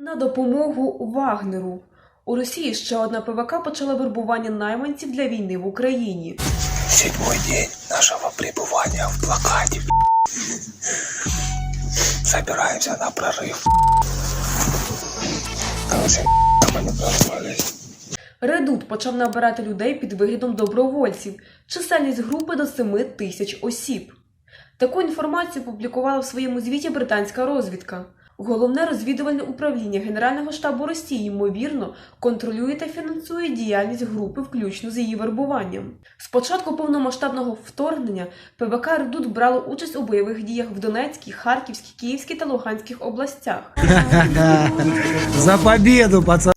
На допомогу Вагнеру. У Росії ще одна ПВК почала вербування найманців для війни в Україні. Седьмой день нашего пребывания в блокаде. Собираемся на прорыв. Короче, мы не проснулись. Редут почав набирати людей під виглядом добровольців, чисельність групи до 7 тисяч осіб. Таку інформацію публікувала в своєму звіті британська розвідка. Головне розвідувальне управління Генерального штабу Росії, ймовірно, контролює та фінансує діяльність групи, включно з її вербуванням. З початку повномасштабного вторгнення ПВК Редут брало участь у бойових діях в Донецькій, Харківській, Київській та Луганських областях. За победу, пацаны!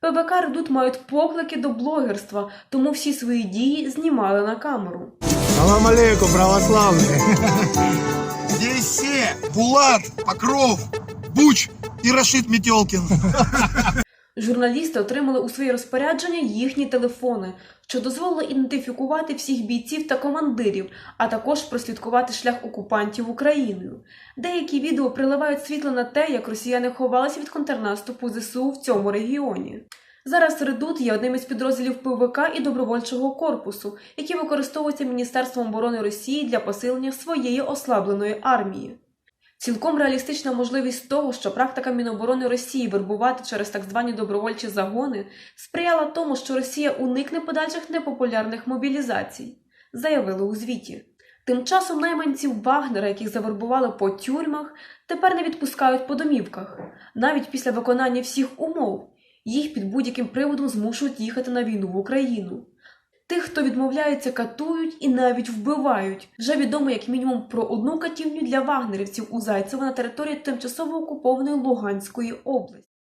ПВК Редут мають поклики до блогерства, тому всі свої дії знімали на камеру. Салам алейкум, православные! Здесь все. Булат, Покров, Буч и Рашид Метелкин. Журналісти отримали у своє розпорядження їхні телефони, що дозволило ідентифікувати всіх бійців та командирів, а також прослідкувати шлях окупантів Україною. Деякі відео приливають світло на те, як росіяни ховалися від контрнаступу ЗСУ в цьому регіоні. Зараз Редут є одним із підрозділів ПВК і добровольчого корпусу, які використовуються Міністерством оборони Росії для посилення своєї ослабленої армії. Цілком реалістична можливість того, що практика Міноборони Росії вербувати через так звані добровольчі загони сприяла тому, що Росія уникне подальших непопулярних мобілізацій, заявили у звіті. Тим часом найманців Вагнера, яких завербували по тюрмах, тепер не відпускають по домівках, навіть після виконання всіх умов. Їх під будь-яким приводом змушують їхати на війну в Україну. Тих, хто відмовляється, катують і навіть вбивають. Вже відомо як мінімум про одну катівню для вагнерівців у Зайцево на території тимчасово окупованої Луганської області.